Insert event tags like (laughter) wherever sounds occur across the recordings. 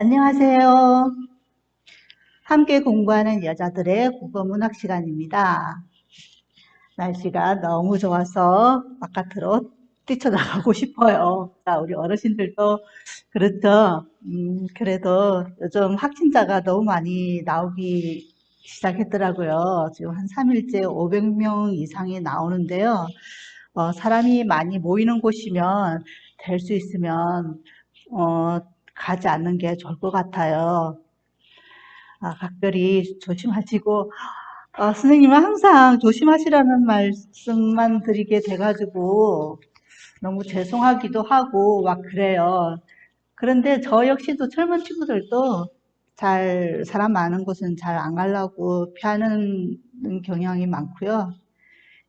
안녕하세요. 함께 공부하는 여자들의 국어문학 시간입니다. 날씨가 너무 좋아서 바깥으로 뛰쳐나가고 (laughs) 싶어요. 자, 우리 어르신들도 그렇죠. 음, 그래도 요즘 확진자가 너무 많이 나오기 시작했더라고요. 지금 한 3일째 500명 이상이 나오는데요. 어, 사람이 많이 모이는 곳이면 될 수 있으면 어, 가지 않는 게 좋을 것 같아요. 아, 각별히 조심하시고, 어, 선생님은 항상 조심하시라는 말씀만 드리게 돼가지고, 너무 죄송하기도 하고, 막 그래요. 그런데 저 역시도 젊은 친구들도 잘, 사람 많은 곳은 잘 안 가려고 피하는 경향이 많고요.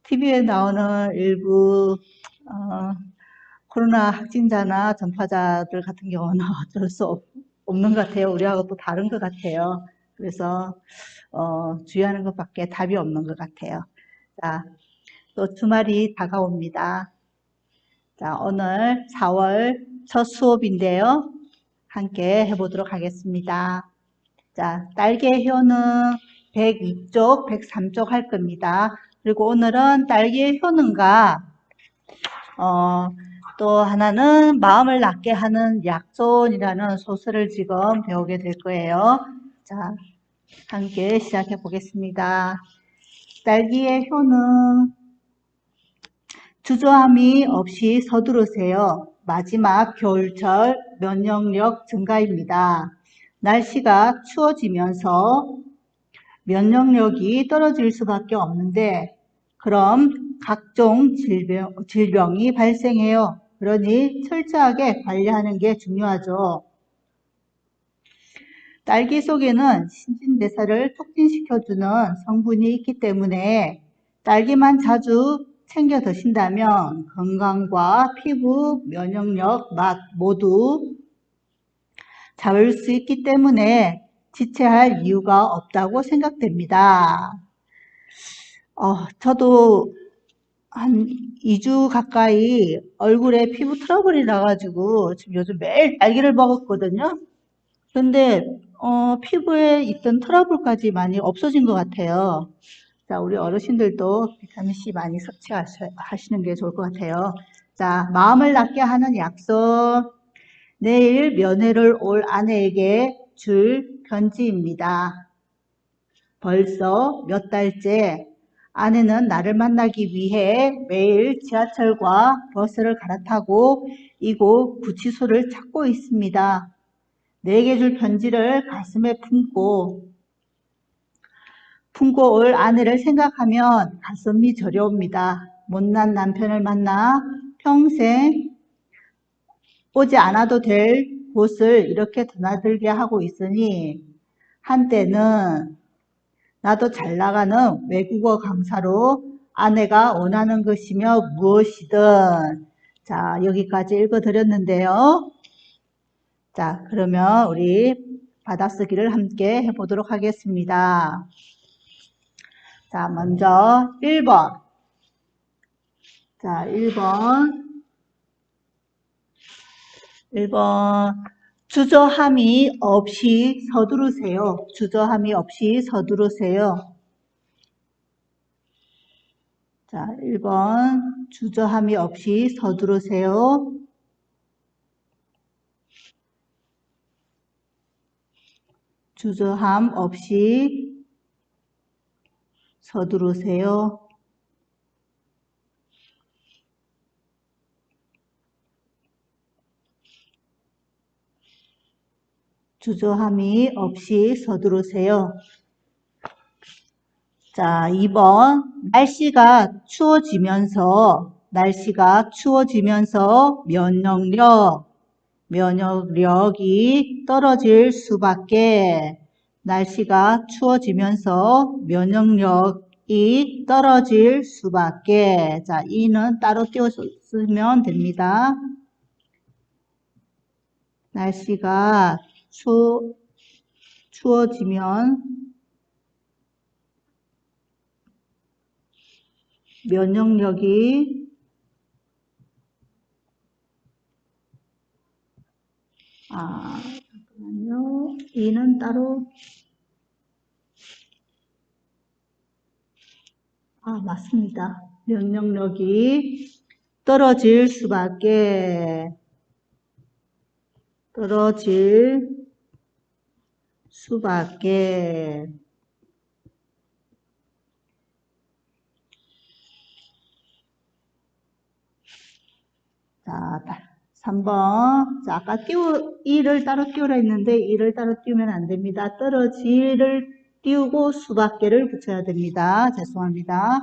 TV에 나오는 일부, 어, 코로나 확진자나 전파자들 같은 경우는 (laughs) 어쩔 수 없, 없는 것 같아요. 우리하고 또 다른 것 같아요. 그래서 어, 주의하는 것밖에 답이 없는 것 같아요. 자, 또 주말이 다가옵니다. 자, 오늘 4월 첫 수업인데요. 함께 해보도록 하겠습니다. 자, 딸기의 효능 102쪽, 103쪽 할 겁니다. 그리고 오늘은 딸기의 효능과 어, 또 하나는 마음을 낫게 하는 약손이라는 소설을 지금 배우게 될 거예요. 자, 함께 시작해 보겠습니다. 딸기의 효능. 주저함이 없이 서두르세요. 마지막 겨울철 면역력 증가입니다. 날씨가 추워지면서 면역력이 떨어질 수밖에 없는데 그럼 각종 질병, 질병이 발생해요. 그러니 철저하게 관리하는 게 중요하죠. 딸기 속에는 신진대사를 촉진시켜주는 성분이 있기 때문에 딸기만 자주 챙겨 드신다면 건강과 피부, 면역력, 맛 모두 잡을 수 있기 때문에 지체할 이유가 없다고 생각됩니다. 어, 저도 한 2주 가까이 얼굴에 피부 트러블이 나가지고 지금 요즘 매일 딸기를 먹었거든요. 근데 어, 피부에 있던 트러블까지 많이 없어진 것 같아요. 자, 우리 어르신들도 비타민C 많이 섭취하시는 게 좋을 것 같아요. 자, 마음을 낫게 하는 약속. 내일 면회를 올 아내에게 줄 편지입니다. 벌써 몇 달째 아내는 나를 만나기 위해 매일 지하철과 버스를 갈아타고 이곳 구치소를 찾고 있습니다. 내게 줄 편지를 가슴에 품고 품고 올 아내를 생각하면 가슴이 저려옵니다. 못난 남편을 만나 평생 오지 않아도 될 곳을 이렇게 드나들게 하고 있으니 한때는 나도 잘 나가는 외국어 강사로 아내가 원하는 것이며 무엇이든 자 여기까지 읽어드렸는데요. 자 그러면 우리 받아쓰기를 함께 해보도록 하겠습니다. 자 먼저 1번 자 1번 1번 주저함이 없이 서두르세요. 주저함이 없이 서두르세요. 자, 1번 주저함이 없이 서두르세요. 주저함 없이 서두르세요. 주저함이 없이 서두르세요. 자, 2번. 날씨가 추워지면서, 날씨가 추워지면서 면역력, 면역력이 떨어질 수밖에, 날씨가 추워지면서 면역력이 떨어질 수밖에. 자, 이는 따로 띄워쓰면 됩니다. 날씨가 추, 추워지면 면역력이 아, 잠깐만요. 이는 따로 아, 맞습니다. 면역력이 떨어질 수밖에 떨어질 수밖에 자, 3번. 자, 아까 띄우, 이를 따로 띄우라 했는데, 이를 따로 띄우면 안 됩니다. 떨어질을 띄우고 수밖에를 붙여야 됩니다. 죄송합니다.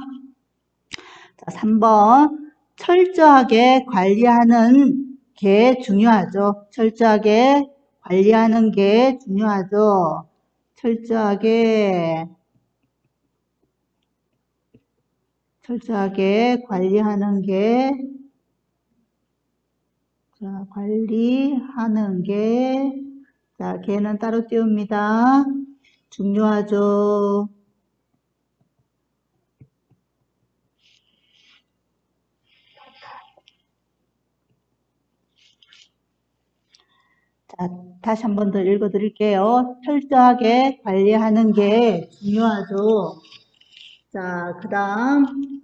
자, 3번. 철저하게 관리하는 게 중요하죠. 철저하게 관리하는 게 중요하죠. 철저하게, 철저하게 관리하는 게 자, 관리하는 게, 자, 걔는 따로 띄웁니다. 중요하죠. 자, 다시 한 번 더 읽어 드릴게요. 철저하게 관리하는 게 중요하죠. 자, 그 다음, 그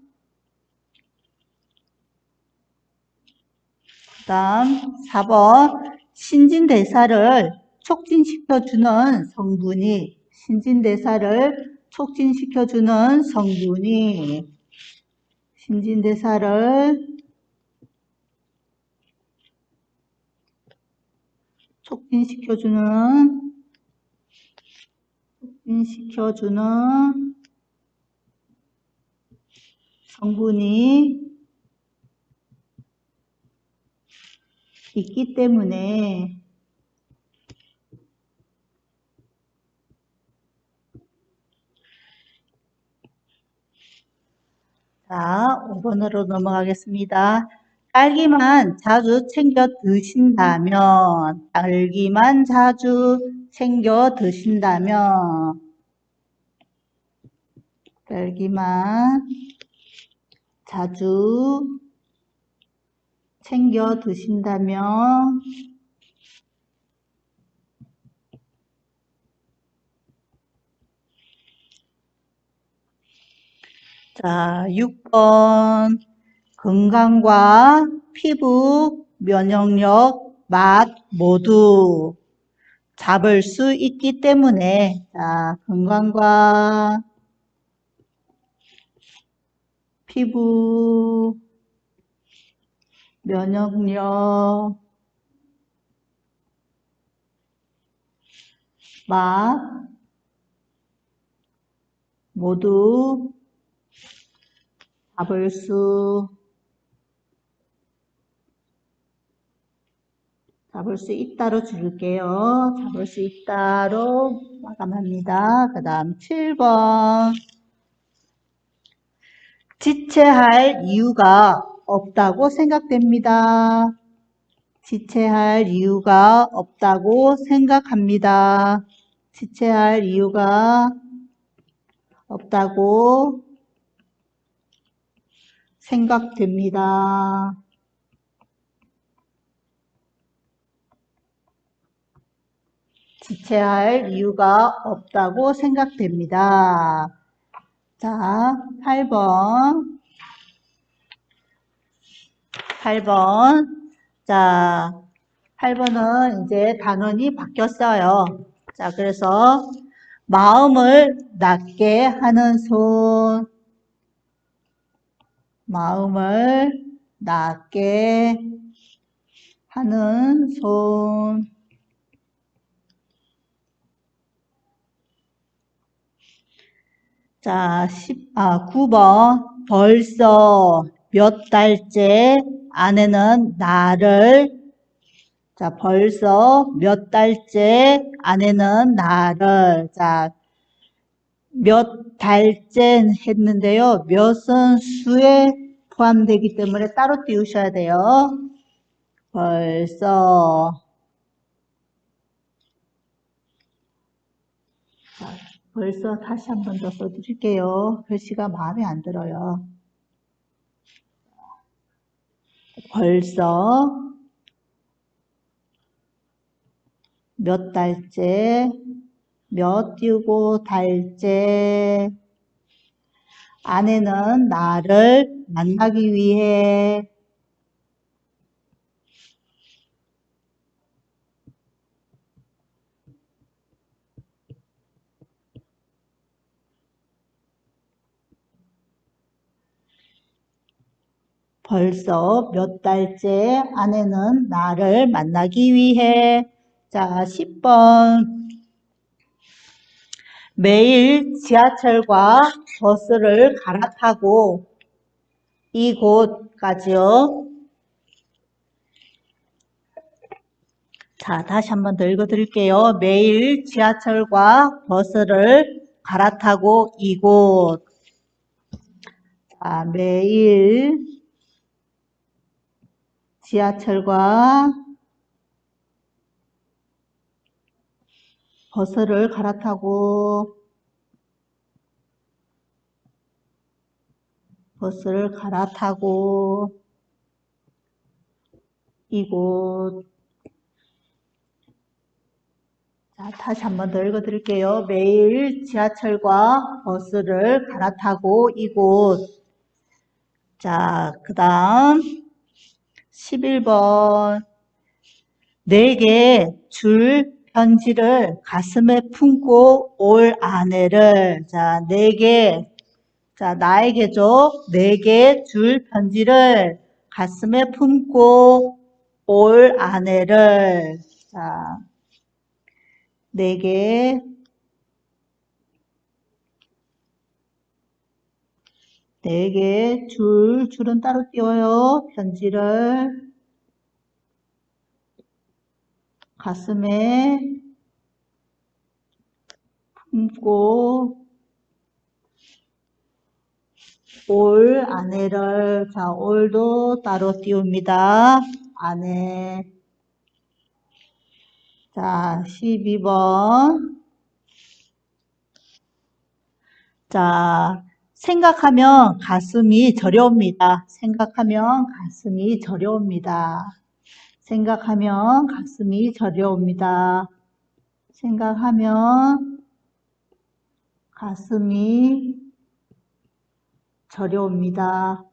다음 4번 신진대사를 촉진시켜주는 성분이 신진대사를 촉진시켜주는 성분이 신진대사를 촉진시켜주는 촉진시켜주는 성분이 있기 때문에 자, 5번으로 넘어가겠습니다. 딸기만 자주 챙겨 드신다면, 딸기만 자주 챙겨 드신다면, 딸기만 자주 챙겨 드신다면, 자, 6번. 건강과 피부, 면역력, 맛 모두 잡을 수 있기 때문에, 자, 건강과 피부, 면역력, 맛 모두 잡을 수 잡을 수 있다로 줄게요. 잡을 수 있다로 마감합니다. 그 다음 7번 지체할 이유가 없다고 생각됩니다. 지체할 이유가 없다고 생각합니다. 지체할 이유가 없다고 생각됩니다. 지체할 이유가 없다고 생각됩니다. 자, 8번. 8번. 자, 8번은 이제 단원이 바뀌었어요. 자, 그래서 마음을 낮게 하는 손. 마음을 낮게 하는 손. 자, 10, 아, 9번. 벌써 몇 달째 아내는 나를, 자, 벌써 몇 달째 아내는 나를, 자, 몇 달째 했는데요. 몇은 수에 포함되기 때문에 따로 띄우셔야 돼요. 벌써 자, 벌써 다시 한 번 더 써드릴게요. 글씨가 마음에 안 들어요. 벌써 몇 달째, 몇 띄우고 달째. 아내는 나를 만나기 위해 벌써 몇 달째 아내는 나를 만나기 위해 자, 10번 매일 지하철과 버스를 갈아타고 이곳까지요. 자, 다시 한 번 더 읽어드릴게요. 매일 지하철과 버스를 갈아타고 이곳. 자, 매일 지하철과 버스를 갈아타고 버스를 갈아타고 이곳. 자, 다시 한 번 더 읽어드릴게요. 매일 지하철과 버스를 갈아타고 이곳. 자, 그 다음 11번 네 개 줄 편지를 가슴에 품고 올 아내를 자, 네 개. 자, 나에게죠. 네 개 줄 편지를 가슴에 품고 올 아내를 자, 네 개 4개 줄, 줄은 따로 띄워요. 편지를 가슴에 품고 올 아내를 자 올도 따로 띄웁니다. 아내 자 12번 자 생각하면 가슴이 저려옵니다. 생각하면 가슴이 저려옵니다. 생각하면 가슴이 저려옵니다. 생각하면 가슴이 저려옵니다.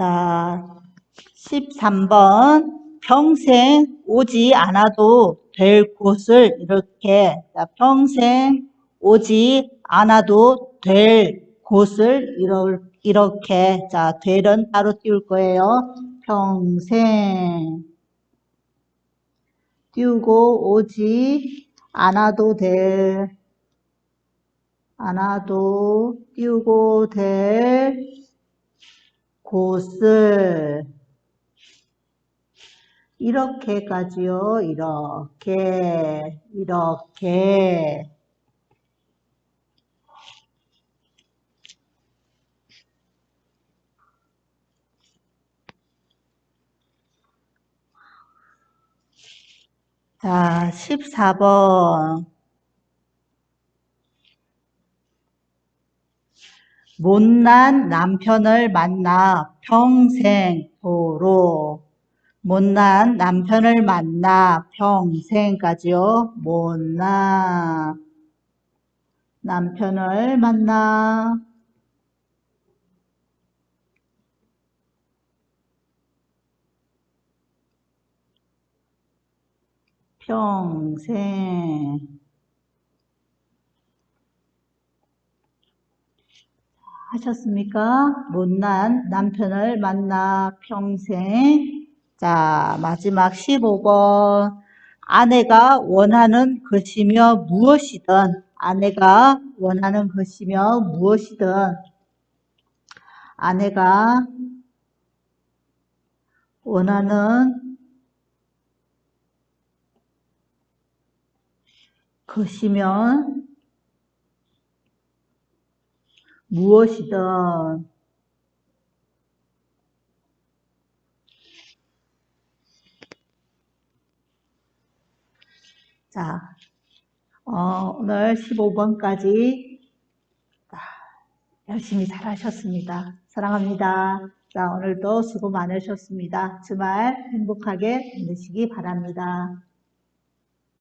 자, 13번. 평생 오지 않아도 될 곳을 이렇게, 자, 평생 오지 않아도 될 곳을 이렇게, 자, 될은 따로 띄울 거예요. 평생. 띄우고 오지 않아도 될, 않아도 띄우고 될 곳을 이렇게까지요. 이렇게, 이렇게. 자, 14번. 못난 남편을 만나 평생토록. 못난 남편을 만나 평생까지요. 못난 남편을 만나 평생 하셨습니까? 못난 남편을 만나 평생. 자 마지막 15번. 아내가 원하는 것이며 무엇이든 아내가 원하는 것이며 무엇이든. 아내가 원하는 것이면 무엇이든 자 어, 오늘 15번까지 열심히 잘하셨습니다. 사랑합니다. 자, 오늘도 수고 많으셨습니다. 주말 행복하게 보내시기 바랍니다.